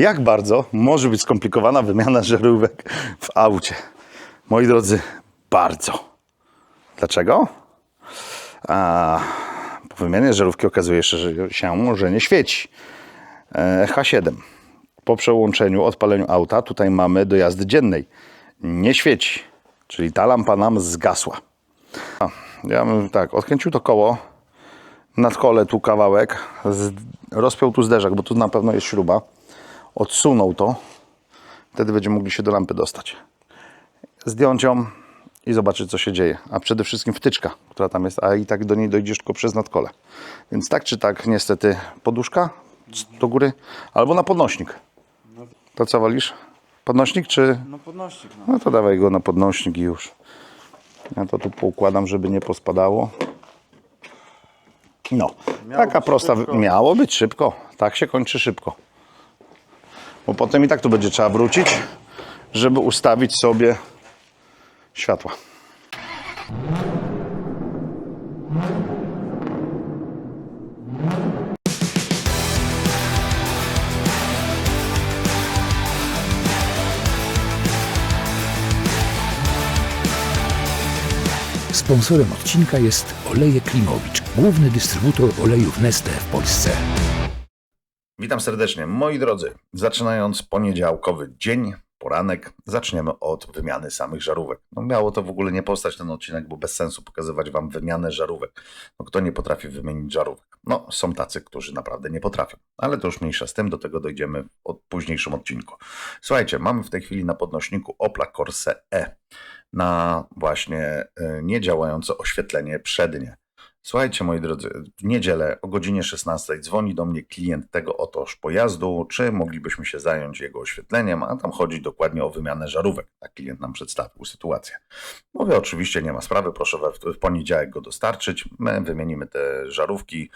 Jak bardzo może być skomplikowana wymiana żarówek w aucie? Moi drodzy, bardzo. Dlaczego? A, po wymianie żarówki okazuje się, że nie świeci. E, H7. Po przełączeniu, odpaleniu auta, tutaj mamy do jazdy dziennej. Nie świeci, czyli ta lampa nam zgasła. A, ja bym tak, odkręcił to koło, nad kole tu kawałek, rozpiął tu zderzak, bo tu na pewno jest śruba, odsunął to, wtedy będziemy mogli się do lampy dostać. Zdjąć ją i zobaczyć, co się dzieje. A przede wszystkim wtyczka, która tam jest, a i tak do niej dojdziesz tylko przez nadkole. Więc tak czy tak, niestety, poduszka do góry albo na podnośnik. To co wolisz? Podnośnik czy... No podnośnik, no. No to dawaj go na podnośnik i już. Ja to tu poukładam, żeby nie pospadało. No, Miało taka prosta. szybko. Miało być szybko. Tak się kończy szybko. Bo potem i tak tu będzie trzeba wrócić, żeby ustawić sobie światła. Sponsorem odcinka jest Oleje Klimowicz, główny dystrybutor olejów Neste w Polsce. Witam serdecznie. Moi drodzy, zaczynając poniedziałkowy dzień, poranek, zaczniemy od wymiany samych żarówek. No miało to w ogóle nie postać ten odcinek, bo bez sensu pokazywać Wam wymianę żarówek. No kto nie potrafi wymienić żarówek? No są tacy, którzy naprawdę nie potrafią. Ale to już mniejsza z tym, do tego dojdziemy w późniejszym odcinku. Słuchajcie, mamy w tej chwili na podnośniku Opla Corsa E na właśnie e, niedziałające oświetlenie przednie. Słuchajcie, moi drodzy, w niedzielę o godzinie 16 dzwoni do mnie klient tego otoż pojazdu, czy moglibyśmy się zająć jego oświetleniem, a tam chodzi dokładnie o wymianę żarówek. Tak klient nam przedstawił sytuację. Mówię, oczywiście nie ma sprawy, proszę w poniedziałek go dostarczyć. My wymienimy te żarówki,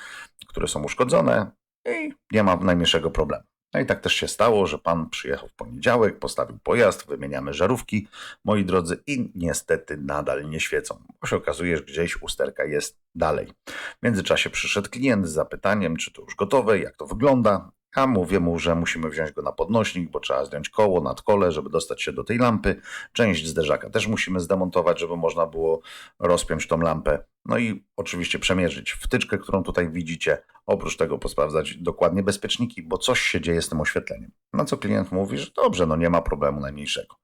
które są uszkodzone i nie ma najmniejszego problemu. No i tak też się stało, że pan przyjechał w poniedziałek, postawił pojazd, wymieniamy żarówki, moi drodzy, i niestety nadal nie świecą, bo się okazuje, że gdzieś usterka jest dalej. W międzyczasie przyszedł klient z zapytaniem, czy to już gotowe, jak to wygląda. A mówię mu, że musimy wziąć go na podnośnik, bo trzeba zdjąć koło nad kole, żeby dostać się do tej lampy. Część zderzaka też musimy zdemontować, żeby można było rozpiąć tą lampę. No i oczywiście przemierzyć wtyczkę, którą tutaj widzicie. Oprócz tego posprawdzać dokładnie bezpieczniki, bo coś się dzieje z tym oświetleniem. Na co klient mówi, że dobrze, no nie ma problemu najmniejszego.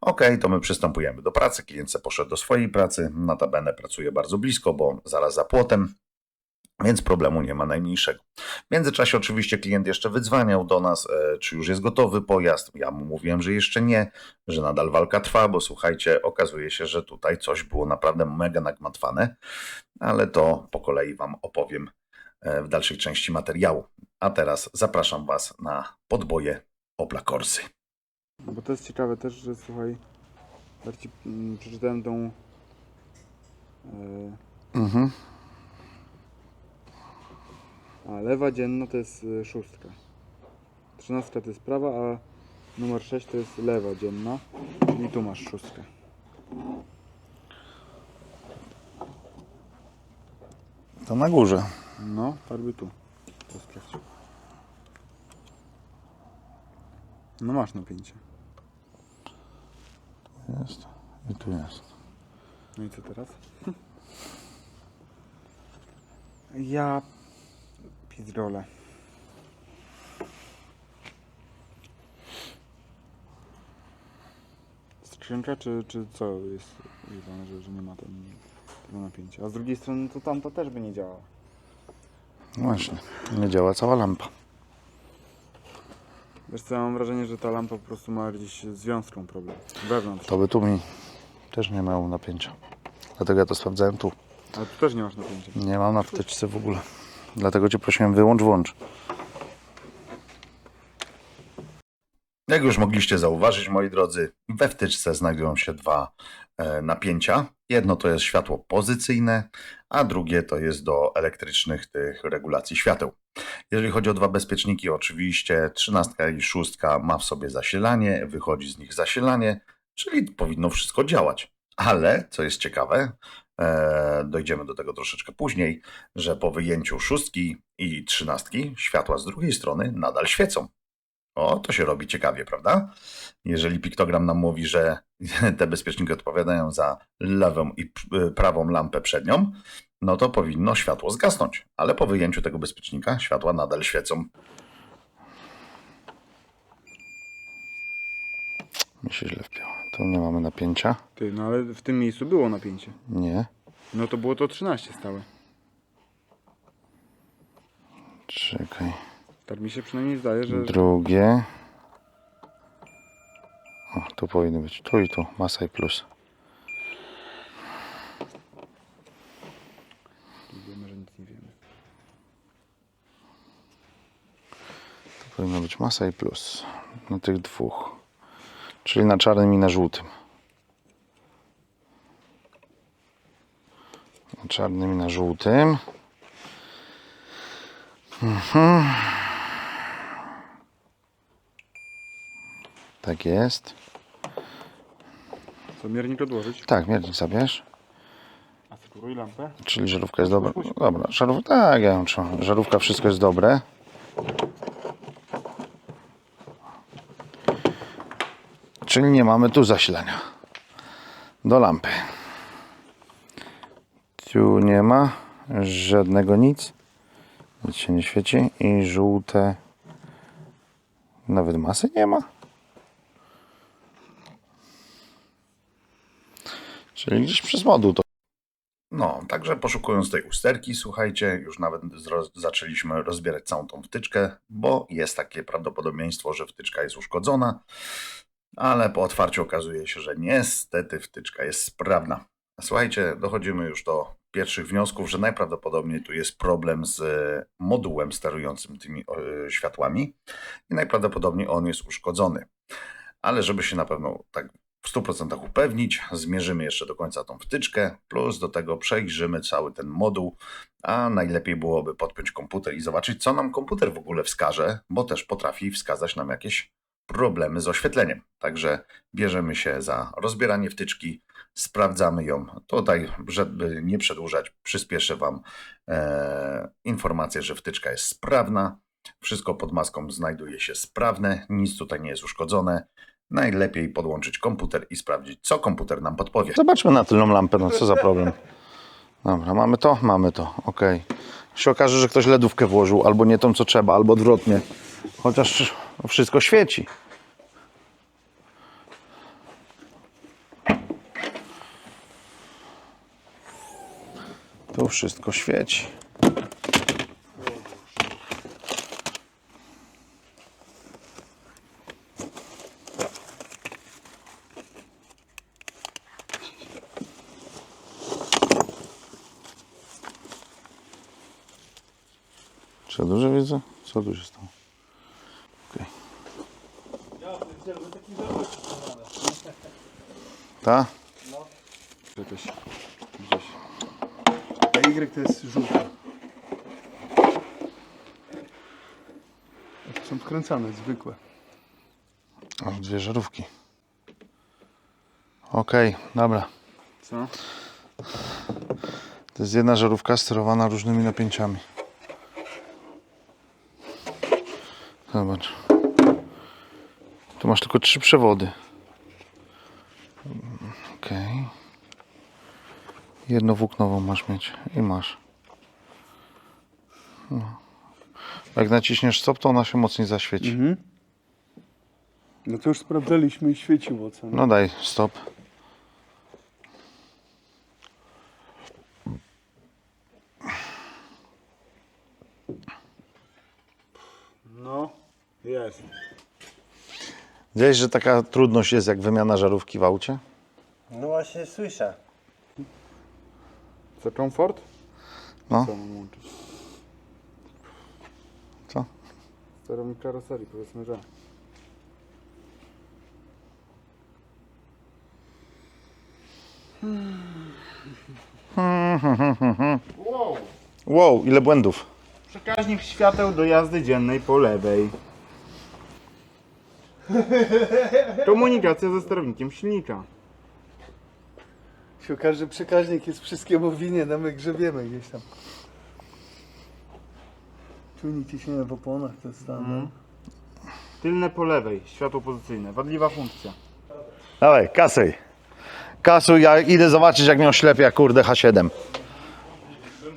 Okej, to my przystępujemy do pracy. Klient poszedł do swojej pracy. Notabene pracuje bardzo blisko, bo zaraz za płotem, więc problemu nie ma najmniejszego. W międzyczasie oczywiście klient jeszcze wydzwaniał do nas, e, czy już jest gotowy pojazd. Ja mu mówiłem, że jeszcze nie, że nadal walka trwa, bo słuchajcie, okazuje się, że tutaj coś było naprawdę mega nagmatwane, ale to po kolei Wam opowiem e, w dalszej części materiału. A teraz zapraszam Was na podboje Opla Corsy. Bo to jest ciekawe też, że słuchaj, ci mm, przeczytałem tą e, Mhm. A lewa dzienna to jest e, szóstka. Trzynastka to jest prawa, a numer 6 to jest lewa dzienna, czyli tu masz szóstkę. To na górze. No, farby tu. To sprawdź. No masz napięcie. Jest. I tu jest. No i co teraz? Ja pizrole. Skrzynka czy, czy co jest używane, że, że nie ma tam tego napięcia? A z drugiej strony to tamta też by nie działała. No Właśnie. Nie działa cała lampa. Wiesz co, ja mam wrażenie, że ta lampa po prostu ma gdzieś z wiązką problem. Wewnątrz. To by tu mi też nie miało napięcia. Dlatego ja to sprawdzałem tu. Ale tu też nie masz napięcia. Nie mam na wtyczce w ogóle. Dlatego Cię prosiłem wyłącz, włącz. Jak już mogliście zauważyć, moi drodzy, we wtyczce znajdują się dwa e, napięcia. Jedno to jest światło pozycyjne, a drugie to jest do elektrycznych tych regulacji świateł. Jeżeli chodzi o dwa bezpieczniki, oczywiście trzynastka i szóstka ma w sobie zasilanie, wychodzi z nich zasilanie, czyli powinno wszystko działać. Ale, co jest ciekawe, dojdziemy do tego troszeczkę później, że po wyjęciu szóstki i trzynastki światła z drugiej strony nadal świecą. O, to się robi ciekawie, prawda? Jeżeli piktogram nam mówi, że te bezpieczniki odpowiadają za lewą i p- prawą lampę przednią, no to powinno światło zgasnąć. Ale po wyjęciu tego bezpiecznika światła nadal świecą. Mi się źle wpięło. Tu nie mamy napięcia. Ty, no ale w tym miejscu było napięcie. Nie. No to było to 13 stałe. Czekaj. Tak mi się przynajmniej zdaje, że... Drugie. O, tu powinno być. Tu i tu. Masa i plus. Wiemy, że nic nie wiemy. Tu powinno być masa i plus. Na tych dwóch. Czyli na czarnym i na żółtym. Na czarnym i na żółtym. Mhm. Tak jest. Co, miernik odłożyć? Tak, miernik zabierz. Asekuruj lampę. Czyli żarówka jest dobra. No Dobra, żarówka, tak, ja ją trzymam. Żarówka, wszystko jest dobre. Czyli nie mamy tu zasilania do lampy. Tu nie ma żadnego nic. Nic się nie świeci. I żółte. Nawet masy nie ma. Czyli gdzieś przez moduł to no, także poszukując tej usterki, słuchajcie, już nawet zro- zaczęliśmy rozbierać całą tą wtyczkę, bo jest takie prawdopodobieństwo, że wtyczka jest uszkodzona, ale po otwarciu okazuje się, że niestety wtyczka jest sprawna. Słuchajcie, dochodzimy już do pierwszych wniosków, że najprawdopodobniej tu jest problem z e, modułem sterującym tymi e, światłami i najprawdopodobniej on jest uszkodzony. Ale żeby się na pewno tak w 100% upewnić, zmierzymy jeszcze do końca tą wtyczkę, plus do tego przejrzymy cały ten moduł, a najlepiej byłoby podpiąć komputer i zobaczyć, co nam komputer w ogóle wskaże, bo też potrafi wskazać nam jakieś problemy z oświetleniem. Także bierzemy się za rozbieranie wtyczki, sprawdzamy ją. Tutaj, żeby nie przedłużać, przyspieszę Wam e, informację, że wtyczka jest sprawna. Wszystko pod maską znajduje się sprawne, nic tutaj nie jest uszkodzone. Najlepiej podłączyć komputer i sprawdzić, co komputer nam podpowie. Zobaczmy na tylną lampę, no co za problem. Dobra, mamy to? Mamy to, ok. Się okaże, że ktoś ledówkę włożył, albo nie tą, co trzeba, albo odwrotnie. Chociaż wszystko świeci. Tu wszystko świeci. Czy dobrze widzę? Co tu się stało? Okej. Ta? Jakaś gdzieś. A Y to jest żółta. To są wkręcane, zwykłe. O, dwie żarówki. Okej, dobra. Co? To jest jedna żarówka sterowana różnymi napięciami. Zobacz. Tu masz tylko trzy przewody. Okej. Jedno włóknową masz mieć i masz. No. Jak naciśniesz stop, to ona się mocniej zaświeci. Mhm. No to już sprawdzaliśmy i świeciło co. No daj stop. No, jest. Wiesz, że taka trudność jest jak wymiana żarówki w aucie? No właśnie słyszę. Co, komfort? No. Co mam łączyć? Co? Sterownik karoserii, powiedzmy, że. Wow! Wow, ile błędów. Przekaźnik świateł do jazdy dziennej po lewej. Komunikacja ze sterownikiem silnika. Się okaże, że przekaźnik jest wszystkiemu winien, a my grzebiemy gdzieś tam. Czujnik ciśnienia w oponach to jest standard. Tylne po lewej, światło pozycyjne, wadliwa funkcja. Dawaj, kasuj. Kasuj, ja idę zobaczyć jak mnie oślepia, kurde, H7. Bym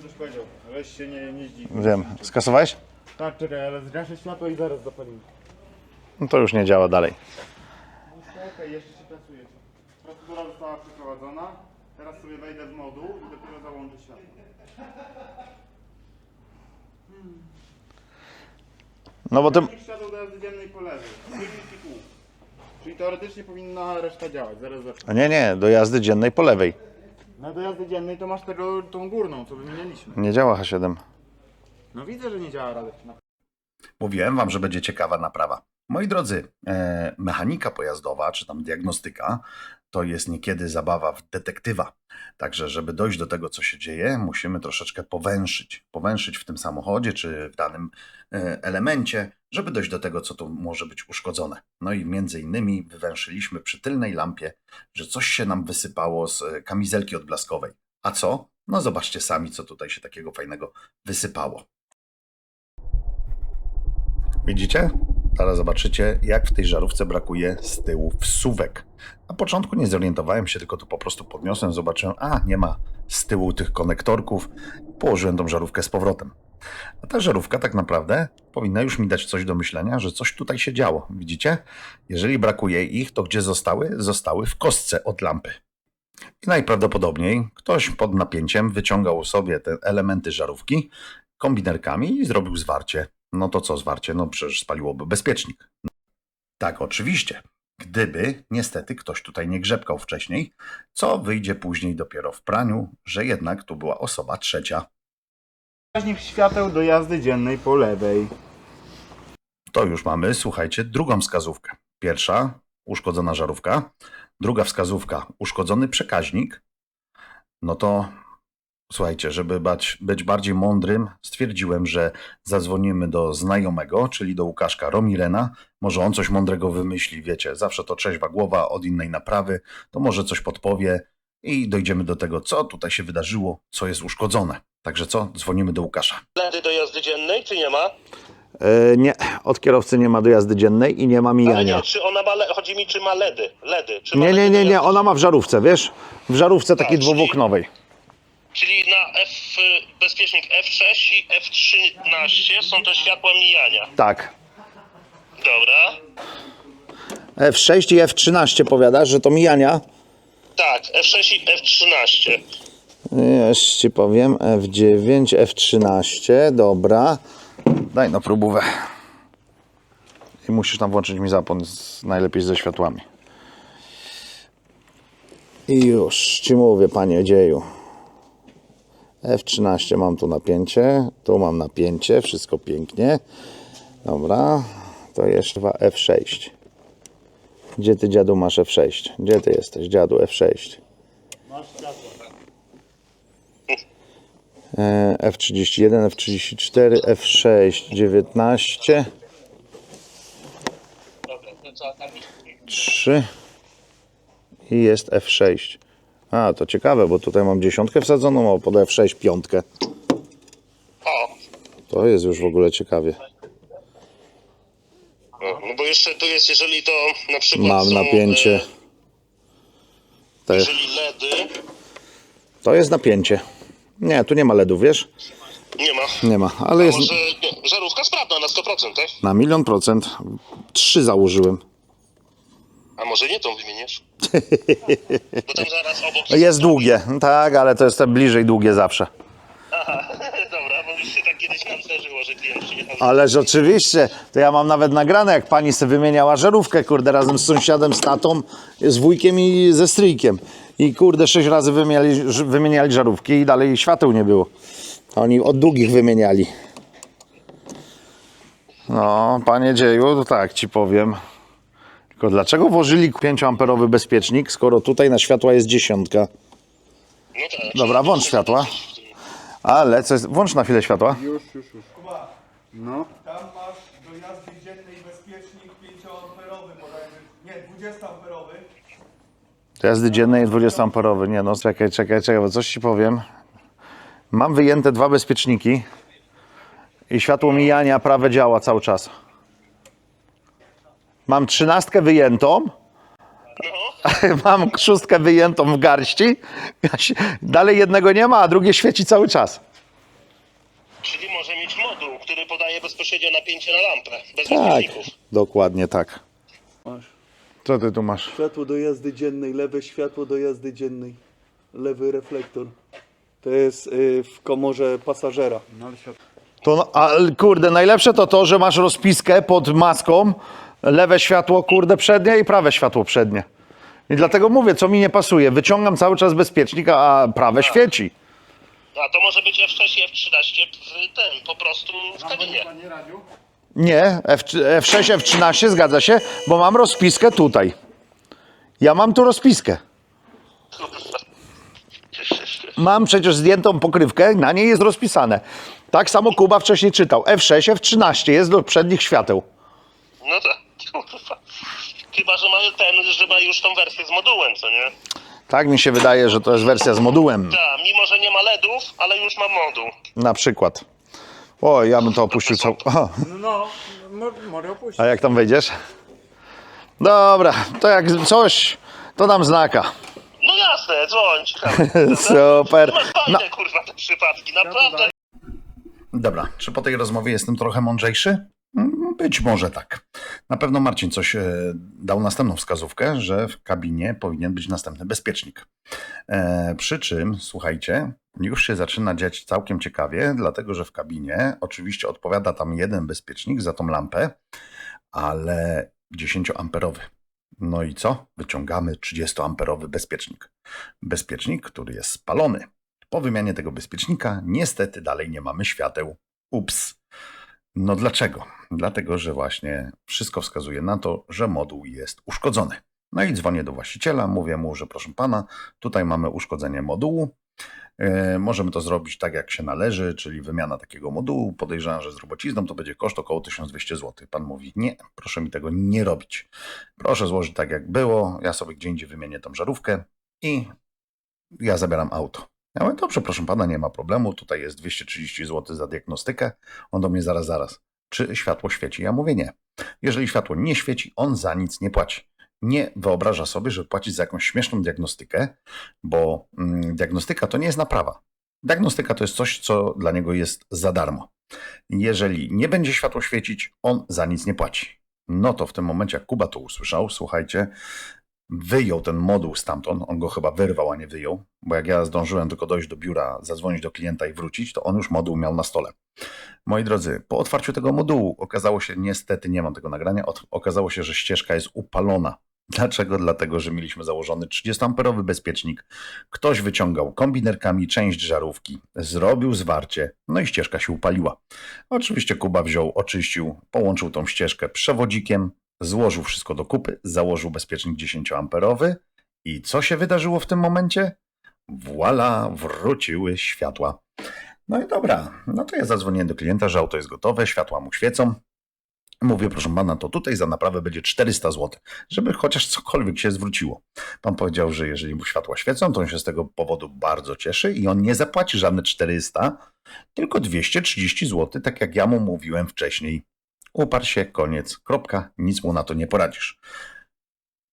coś powiedział, weź się nie, nie zdziw. Wiem, skasowałeś? Tak, czekaj, ale zgaszę światło i zaraz zapalimy. No to już nie działa dalej. Okej, jeszcze się pracuje. Procedura została przeprowadzona. Teraz sobie wejdę w moduł i dopiero załączę światło. No bo ty... Silnik światło do jazdy dziennej po lewej. Silnik i pół. Czyli teoretycznie powinna reszta działać. Zaraz zacznę. Nie, nie, do jazdy dziennej po lewej. Na do jazdy dziennej to masz tego, tą górną, co wymienialiśmy. Nie działa H7. No widzę, że nie działa Radek. No. Mówiłem wam, że będzie ciekawa naprawa. Moi drodzy, e, mechanika pojazdowa, czy tam diagnostyka, to jest niekiedy zabawa w detektywa. Także, żeby dojść do tego, co się dzieje, musimy troszeczkę powęszyć. Powęszyć w tym samochodzie, czy w danym e, elemencie, żeby dojść do tego, co tu może być uszkodzone. No i między innymi wywęszyliśmy przy tylnej lampie, że coś się nam wysypało z e, kamizelki odblaskowej. A co? No zobaczcie sami, co tutaj się takiego fajnego wysypało. Widzicie? Zaraz zobaczycie, jak w tej żarówce brakuje z tyłu wsuwek. Na początku nie zorientowałem się, tylko to po prostu podniosłem, zobaczyłem, a nie ma z tyłu tych konektorków. Położyłem tą żarówkę z powrotem. A ta żarówka tak naprawdę powinna już mi dać coś do myślenia, że coś tutaj się działo. Widzicie? Jeżeli brakuje ich, to gdzie zostały? Zostały w kostce od lampy. I najprawdopodobniej ktoś pod napięciem wyciągał sobie te elementy żarówki kombinerkami i zrobił zwarcie. No to co zwarcie? No przecież spaliłoby bezpiecznik. Tak, oczywiście. Gdyby niestety ktoś tutaj nie grzebkał wcześniej, co wyjdzie później dopiero w praniu, że jednak tu była osoba trzecia. Wskaźnik świateł do jazdy dziennej po lewej. To już mamy, słuchajcie, drugą wskazówkę. Pierwsza uszkodzona żarówka, druga wskazówka uszkodzony przekaźnik. No to słuchajcie, żeby bać, być bardziej mądrym, stwierdziłem, że zadzwonimy do znajomego, czyli do Łukaszka Romirena. Może on coś mądrego wymyśli, wiecie, zawsze to trzeźwa głowa od innej naprawy, to może coś podpowie i dojdziemy do tego, co tutaj się wydarzyło, co jest uszkodzone. Także co? Dzwonimy do Łukasza. LEDy do jazdy dziennej, czy nie ma? E, nie, od kierowcy nie ma dojazdy dziennej i nie ma Ale mijania. nie, czy ona ma, le- chodzi mi, czy ma LEDy, LEDy. Czy ma Nie, LEDy nie, do nie, nie, jazdy ona ma w żarówce, wiesz? W żarówce takiej Tak, czyli- dwuwoknowej. Czyli na F, bezpiecznik F6 i F13 są to światła mijania. Tak. Dobra. F6 i F13 powiadasz, że to mijania? Tak, F6 i F13. Już ci powiem, F9, F13, dobra. Daj na próbówę. I musisz tam włączyć mi zapłon, z, najlepiej ze światłami. I już ci mówię, panie dzieju. F13 mam tu napięcie, tu mam napięcie, wszystko pięknie. Dobra, to jeszcze dwa F6. Gdzie ty dziadu masz F6? Gdzie ty jesteś dziadu F6? E, F31, F34, F6, 19, Dobra, to co tam 3 i jest F6. A, to ciekawe, bo tutaj mam dziesiątkę wsadzoną, a pod F6 piątkę. O, To jest już w ogóle ciekawie. no, no bo jeszcze tu jest, jeżeli to na przykład Mam są, napięcie. e, Jeżeli LEDy, to jest napięcie. Nie, tu nie ma LEDów, wiesz? nie ma. Nie ma, ale jest Może żarówka sprawna na 100%, tak? na milion procent. Trzy założyłem. A może nie tą wymienisz? Bo tam zaraz obok... Jest długie, tak, ale to jest te bliżej długie zawsze. Aha, dobra, bo już się tak kiedyś nam zdarzyło, że klient przyjechał. Ależ oczywiście, to ja mam nawet nagrane, jak pani sobie wymieniała żarówkę, kurde, razem z sąsiadem, z tatą, z wujkiem i ze stryjkiem. I kurde, sześć razy wymieniali, wymieniali żarówki i dalej świateł nie było. Oni od długich wymieniali. No, panie dzieju, to tak ci powiem. Tylko dlaczego włożyli 5-amperowy bezpiecznik, skoro tutaj na światła jest dziesiątka? No tak. Dobra, włącz światła. Ale co jest... Włącz na chwilę światła. Już, już, już. No. Tam masz do jazdy dziennej bezpiecznik 5-amperowy bodajże, nie, 20-amperowy. Jazdy dziennej 20 amperowy. Nie no, czekaj, czekaj, czekaj, bo coś ci powiem. Mam wyjęte dwa bezpieczniki i światło mijania prawe działa cały czas. Mam trzynastkę wyjętą, No, mam szóstkę wyjętą w garści, dalej jednego nie ma, a drugie świeci cały czas. czyli może mieć moduł, który podaje bezpośrednio napięcie na lampę, bez Tak, dokładnie tak. Masz. Co ty tu masz? Światło do jazdy dziennej, lewe światło do jazdy dziennej. Lewy reflektor. To jest y, w komorze pasażera. No ale świat... To, a kurde, najlepsze to to, że masz rozpiskę pod maską, lewe światło, kurde, przednie i prawe światło przednie. I dlatego mówię, co mi nie pasuje. Wyciągam cały czas bezpiecznik, a prawe świeci. A to może być F6 i F13 w tym, po prostu w kabinie. Nie, F, F6, F13 zgadza się, bo mam rozpiskę tutaj. Ja mam tu rozpiskę. Mam przecież zdjętą pokrywkę, na niej jest rozpisane. Tak samo Kuba wcześniej czytał. F6, F13 jest do przednich świateł. No tak, kurwa. Chyba, że ma ten, że ma już tą wersję z modułem, co nie? Tak mi się wydaje, że to jest wersja z modułem. Tak, mimo że nie ma LEDów, ale już ma moduł. Na przykład. O, ja bym to opuścił cał... O, No, no mo- mogę opuścić. a jak tam wejdziesz? Dobra, to jak coś, to dam znaka. No jasne, dzwoń. ciekawe. Super. Masz fajne, kurwa, te przypadki, naprawdę. Dobra, czy po tej rozmowie jestem trochę mądrzejszy? Mm, Być może tak. Na pewno Marcin coś e, dał następną wskazówkę, że w kabinie powinien być następny bezpiecznik. E, przy czym, słuchajcie, już się zaczyna dziać całkiem ciekawie, dlatego że w kabinie oczywiście odpowiada tam jeden bezpiecznik za tą lampę, ale 10-amperowy. No i co? Wyciągamy 30-amperowy bezpiecznik. Bezpiecznik, który jest spalony. Po wymianie tego bezpiecznika niestety dalej nie mamy świateł. Ups. No dlaczego? Dlatego, że właśnie wszystko wskazuje na to, że moduł jest uszkodzony. No i dzwonię do właściciela, mówię mu, że proszę pana, tutaj mamy uszkodzenie modułu. E, możemy to zrobić tak, jak się należy, czyli wymiana takiego modułu. Podejrzewam, że z robocizną to będzie koszt około 1200 zł. Pan mówi, nie, proszę mi tego nie robić. Proszę złożyć tak, jak było. Ja sobie gdzie indziej wymienię tą żarówkę i ja zabieram auto. Mówię, dobrze, proszę pana, nie ma problemu. Tutaj jest 230 zł za diagnostykę. On do mnie zaraz, zaraz. Czy światło świeci? Ja mówię nie. Jeżeli światło nie świeci, on za nic nie płaci. Nie wyobraża sobie, żeby płacić za jakąś śmieszną diagnostykę, bo mm, diagnostyka to nie jest naprawa. Diagnostyka to jest coś, co dla niego jest za darmo. Jeżeli nie będzie światło świecić, on za nic nie płaci. No to w tym momencie, jak Kuba to usłyszał, słuchajcie, wyjął ten moduł stamtąd, on go chyba wyrwał, a nie wyjął, bo jak ja zdążyłem tylko dojść do biura, zadzwonić do klienta i wrócić, to on już moduł miał na stole. Moi drodzy, po otwarciu tego modułu okazało się, niestety nie mam tego nagrania, okazało się, że ścieżka jest upalona. Dlaczego? Dlatego, że mieliśmy założony 30-amperowy bezpiecznik. Ktoś wyciągał kombinerkami część żarówki, zrobił zwarcie, no i ścieżka się upaliła. Oczywiście Kuba wziął, oczyścił, połączył tą ścieżkę przewodzikiem, złożył wszystko do kupy, założył bezpiecznik 10-amperowy i co się wydarzyło w tym momencie? Voila, wróciły światła. No i dobra, no to ja zadzwoniłem do klienta, że auto jest gotowe, światła mu świecą. Mówię, proszę pana, to tutaj za naprawę będzie 400 zł, żeby chociaż cokolwiek się zwróciło. Pan powiedział, że jeżeli mu światła świecą, to on się z tego powodu bardzo cieszy i on nie zapłaci żadne 400, tylko 230 zł, tak jak ja mu mówiłem wcześniej. Uparł się, koniec, kropka, nic mu na to nie poradzisz.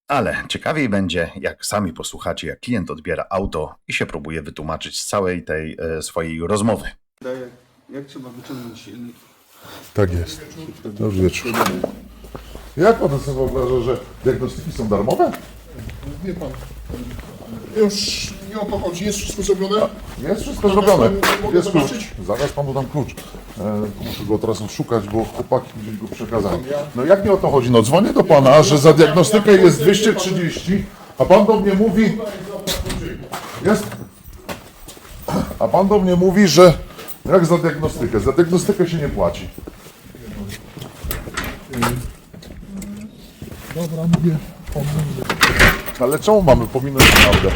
Ale ciekawiej będzie, jak sami posłuchacie, jak klient odbiera auto i się próbuje wytłumaczyć z całej tej e, swojej rozmowy. Daję, jak trzeba wyciągnąć silnik? Tak jest. Dobry wieczór. Jak pan sobie wyobraża, że diagnostyki są darmowe? Wie pan, już o to chodzi, jest wszystko zrobione? Jest wszystko zrobione. Mogę Jest klucz. zobaczyć? Zaraz panu dam klucz. E, muszę go teraz szukać, bo chłopaki gdzieś go przekazali. No jak nie o to chodzi? No dzwonię do pana, że za diagnostykę jest 230, a pan do mnie mówi... Jest... A pan do mnie mówi, że jak za diagnostykę? Za diagnostykę się nie płaci. Dobra, mówię. Ale czemu mamy pominąć prawdę?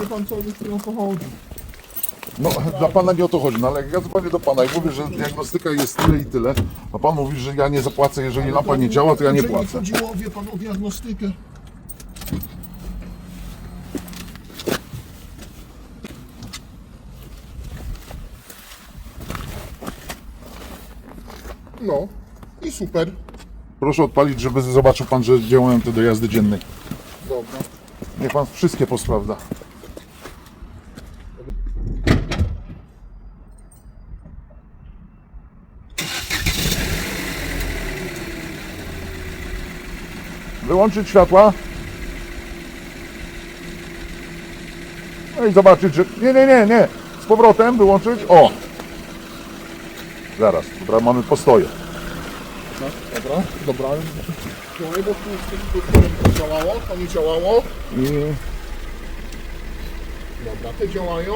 Wie pan co, nie o to chodzi. No, dla pana nie o to chodzi, no ale jak ja dzwonię do pana i mówię, że diagnostyka jest tyle i tyle, a pan mówi, że ja nie zapłacę, jeżeli lampa nie działa, to ja nie Jeżeli płacę. chodziło, wie pan, o diagnostykę. No, i super. Proszę odpalić, żeby zobaczył pan, że działają te dojazdy dziennej. Dobra. Niech pan wszystkie posprawdza. Wyłączyć światła. No i zobaczyć, że... Nie, nie, nie, nie. Z powrotem wyłączyć. O! Zaraz, dobra, mamy postoje. Dobra, dobra. Działaj, bo tu z utworem to działało, to nie działało. I Dobra, te działają.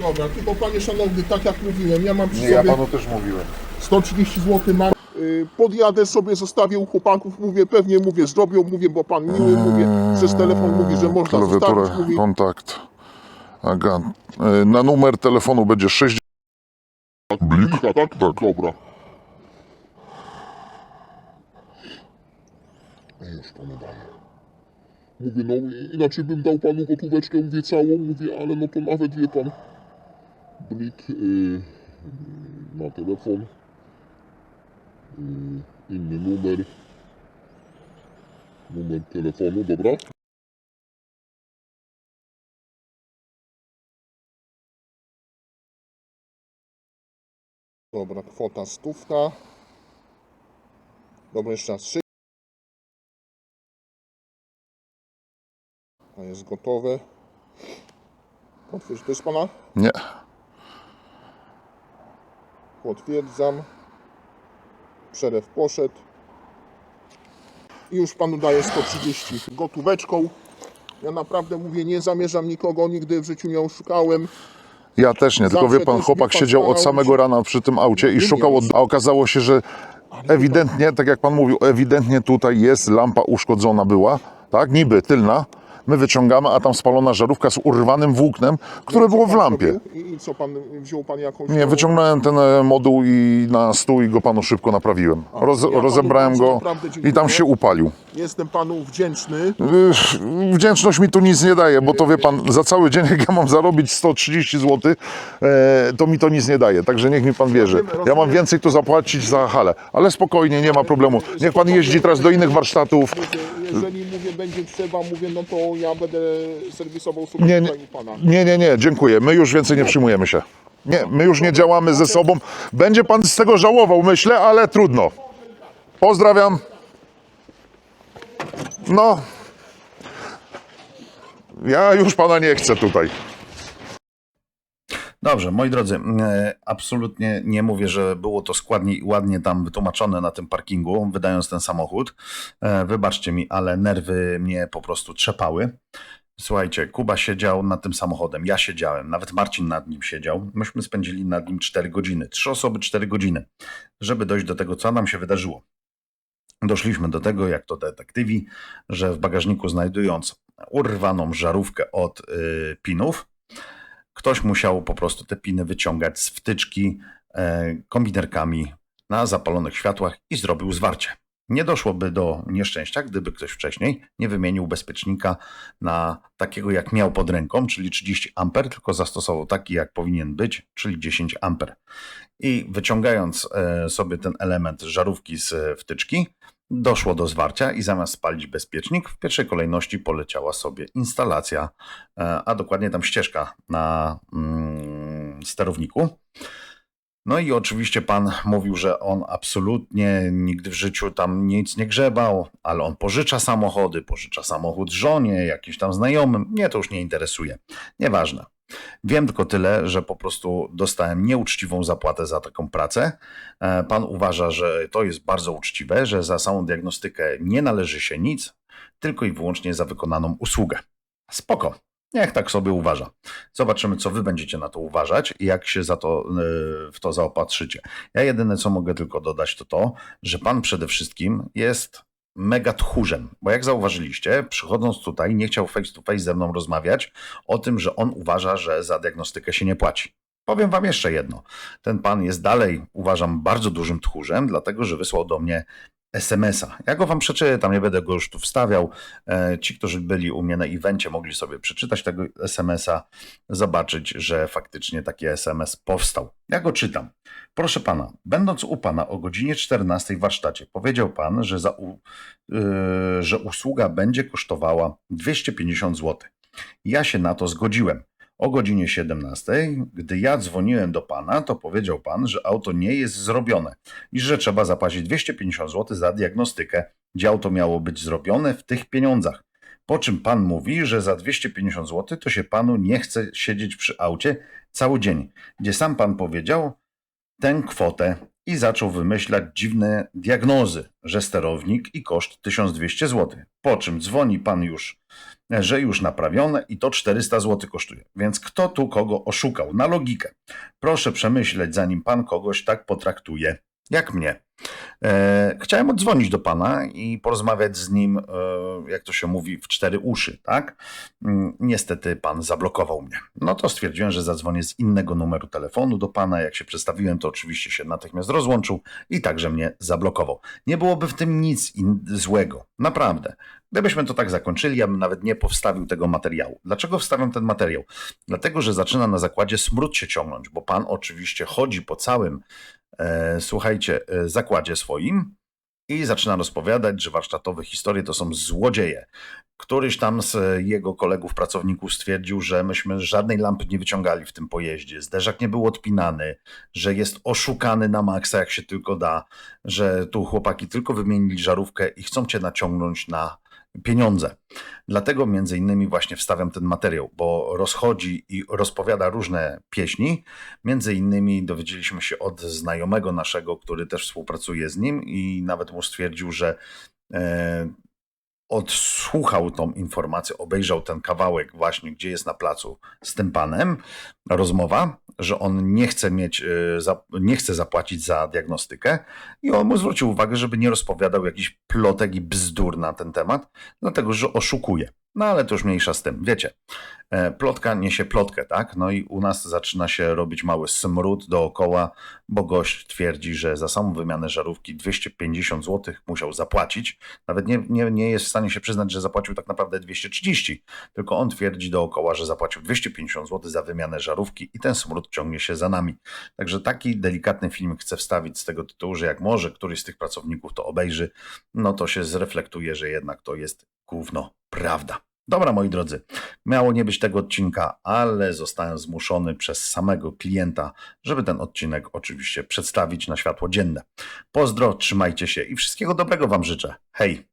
Dobra, tylko panie szanowny, tak jak mówiłem, ja mam przy nie, ja sobie panu też mówiłem. 130 zł mam. Y, Podjadę sobie, zostawię u chłopaków, mówię, pewnie mówię, zrobią, mówię, bo pan miły, mówię, przez telefon mówi, że można zostawić, mówi, kontakt. Aga. e, Na numer telefonu będzie 6. Blika, tak? Tak. Dobra. Już panu daję. Mówię, no inaczej bym dał panu gotóweczkę, mówię całą, mówię, ale no to nawet wie pan. Blik y, na telefon. Y, inny numer. Numer telefonu, dobra? Dobra, kwota stówka. Dobra, jeszcze raz. Trzy. To jest gotowe. Potwierdź, to jest pana? Nie. Potwierdzam. Przelew poszedł. I już panu daję 130 gotóweczką. Ja naprawdę mówię, nie zamierzam nikogo, nigdy w życiu nie oszukałem. Ja też nie, tylko Zawsze wie pan, chłopak siedział od starał samego się. rana przy tym aucie i szukał, od... a okazało się, że ewidentnie, tak jak pan mówił, ewidentnie tutaj jest lampa uszkodzona była, tak, niby tylna. My wyciągamy, a tam spalona żarówka z urwanym włóknem, które było w lampie. I, I co pan, wziął pan jakąś... Nie, wyciągnąłem ten e, moduł i na stół i go panu szybko naprawiłem. Roz, ja panu rozebrałem bardzo go naprawdę i tam dziękuję. się upalił. Jestem panu wdzięczny. Wdzięczność mi tu nic nie daje, bo to wie pan, za cały dzień jak ja mam zarobić 130 zł, e, to mi to nic nie daje, także niech mi pan wierzy. Ja mam więcej tu zapłacić za halę, ale spokojnie, nie ma problemu. Niech pan jeździ teraz do innych warsztatów. Jeżeli mówię, będzie trzeba, mówię, no to ja będę serwisował sobie Nie, nie, u pana. nie, nie, nie, dziękuję. My już więcej nie przyjmujemy się. Nie, my już nie działamy ze sobą. Będzie pan z tego żałował, myślę, ale trudno. Pozdrawiam. No. Ja już pana nie chcę tutaj. Dobrze, moi drodzy, e, absolutnie nie mówię, że było to składnie i ładnie tam wytłumaczone na tym parkingu, wydając ten samochód. E, Wybaczcie mi, ale nerwy mnie po prostu trzepały. Słuchajcie, Kuba siedział nad tym samochodem, ja siedziałem, nawet Marcin nad nim siedział. Myśmy spędzili nad nim 4 godziny, trzy osoby 4 godziny, żeby dojść do tego, co nam się wydarzyło. Doszliśmy do tego, jak to detektywi, że w bagażniku znajdując urwaną żarówkę od y, pinów, ktoś musiał po prostu te piny wyciągać z wtyczki e, kombinerkami na zapalonych światłach i zrobił zwarcie. Nie doszłoby do nieszczęścia, gdyby ktoś wcześniej nie wymienił bezpiecznika na takiego, jak miał pod ręką, czyli 30 A, tylko zastosował taki, jak powinien być, czyli 10 A. I wyciągając e, sobie ten element żarówki z e, wtyczki, doszło do zwarcia i zamiast spalić bezpiecznik, w pierwszej kolejności poleciała sobie instalacja, e, a dokładnie tam ścieżka na mm, sterowniku. No i oczywiście pan mówił, że on absolutnie nigdy w życiu tam nic nie grzebał, ale on pożycza samochody, pożycza samochód żonie, jakimś tam znajomym. Mnie to już nie interesuje. Nieważne. Wiem tylko tyle, że po prostu dostałem nieuczciwą zapłatę za taką pracę. E, Pan uważa, że to jest bardzo uczciwe, że za samą diagnostykę nie należy się nic, tylko i wyłącznie za wykonaną usługę. Spoko. Niech tak sobie uważa. Zobaczymy, co wy będziecie na to uważać i jak się za to, yy, w to zaopatrzycie. Ja jedyne, co mogę tylko dodać, to to, że pan przede wszystkim jest mega tchórzem, bo jak zauważyliście, przychodząc tutaj, nie chciał face to face ze mną rozmawiać o tym, że on uważa, że za diagnostykę się nie płaci. Powiem wam jeszcze jedno. Ten pan jest dalej, uważam, bardzo dużym tchórzem, dlatego że wysłał do mnie SMS-a. Ja go wam przeczytam, nie będę go już tu wstawiał. E, Ci, którzy byli u mnie na evencie, mogli sobie przeczytać tego SMS-a, zobaczyć, że faktycznie taki SMS powstał. Ja go czytam. Proszę pana, będąc u pana o godzinie 14 w warsztacie, powiedział pan, że, za yy, że usługa będzie kosztowała 250 zł. Ja się na to zgodziłem. O godzinie 17, gdy ja dzwoniłem do pana, to powiedział pan, że auto nie jest zrobione i że trzeba zapłacić 250 zł za diagnostykę, gdzie auto miało być zrobione w tych pieniądzach. Po czym pan mówi, że za 250 zł to się panu nie chce siedzieć przy aucie cały dzień, gdzie sam pan powiedział tę kwotę i zaczął wymyślać dziwne diagnozy, że sterownik i koszt 1200 zł. Po czym dzwoni pan już, że już naprawione i to 400 zł kosztuje. Więc kto tu kogo oszukał? Na logikę. Proszę przemyśleć, zanim pan kogoś tak potraktuje jak mnie. E, chciałem oddzwonić do pana i porozmawiać z nim, e, jak to się mówi, w cztery uszy, tak? Mm, Niestety pan zablokował mnie. No to stwierdziłem, że zadzwonię z innego numeru telefonu do pana. Jak się przedstawiłem, to oczywiście się natychmiast rozłączył i także mnie zablokował. Nie byłoby w tym nic złego, naprawdę. Gdybyśmy to tak zakończyli, ja bym nawet nie powstawił tego materiału. Dlaczego wstawiam ten materiał? Dlatego, że zaczyna na zakładzie smród się ciągnąć, bo pan oczywiście chodzi po całym, słuchajcie, e, zakładzie swoim i zaczyna rozpowiadać, że warsztatowe historie to są złodzieje. Któryś tam z jego kolegów, pracowników stwierdził, że myśmy żadnej lampy nie wyciągali w tym pojeździe, zderzak nie był odpinany, że jest oszukany na maksa, jak się tylko da, że tu chłopaki tylko wymienili żarówkę i chcą cię naciągnąć na pieniądze. Dlatego między innymi właśnie wstawiam ten materiał, bo rozchodzi i rozpowiada różne pieśni. Między innymi dowiedzieliśmy się od znajomego naszego, który też współpracuje z nim i nawet mu stwierdził, że e, odsłuchał tą informację, obejrzał ten kawałek właśnie, gdzie jest na placu z tym panem, rozmowa, że on nie chce mieć, e, nie chce zapłacić za diagnostykę i on mu zwrócił uwagę, żeby nie rozpowiadał jakichś plotek i bzdur na ten temat, dlatego że oszukuje. No ale to już mniejsza z tym, wiecie. e, Plotka niesie plotkę, tak? No i u nas zaczyna się robić mały smród dookoła, bo gość twierdzi, że za samą wymianę żarówki 250 zł musiał zapłacić. Nawet nie, nie, nie jest w stanie się przyznać, że zapłacił tak naprawdę 230, tylko on twierdzi dookoła, że zapłacił 250 zł za wymianę żarówki i ten smród ciągnie się za nami. Także taki delikatny film chcę wstawić z tego tytułu, że jak może któryś z tych pracowników to obejrzy, no to się zreflektuje, że jednak to jest gówno prawda. Dobra, moi drodzy, miało nie być tego odcinka, ale zostałem zmuszony przez samego klienta, żeby ten odcinek oczywiście przedstawić na światło dzienne. Pozdro, trzymajcie się i wszystkiego dobrego Wam życzę. Hej!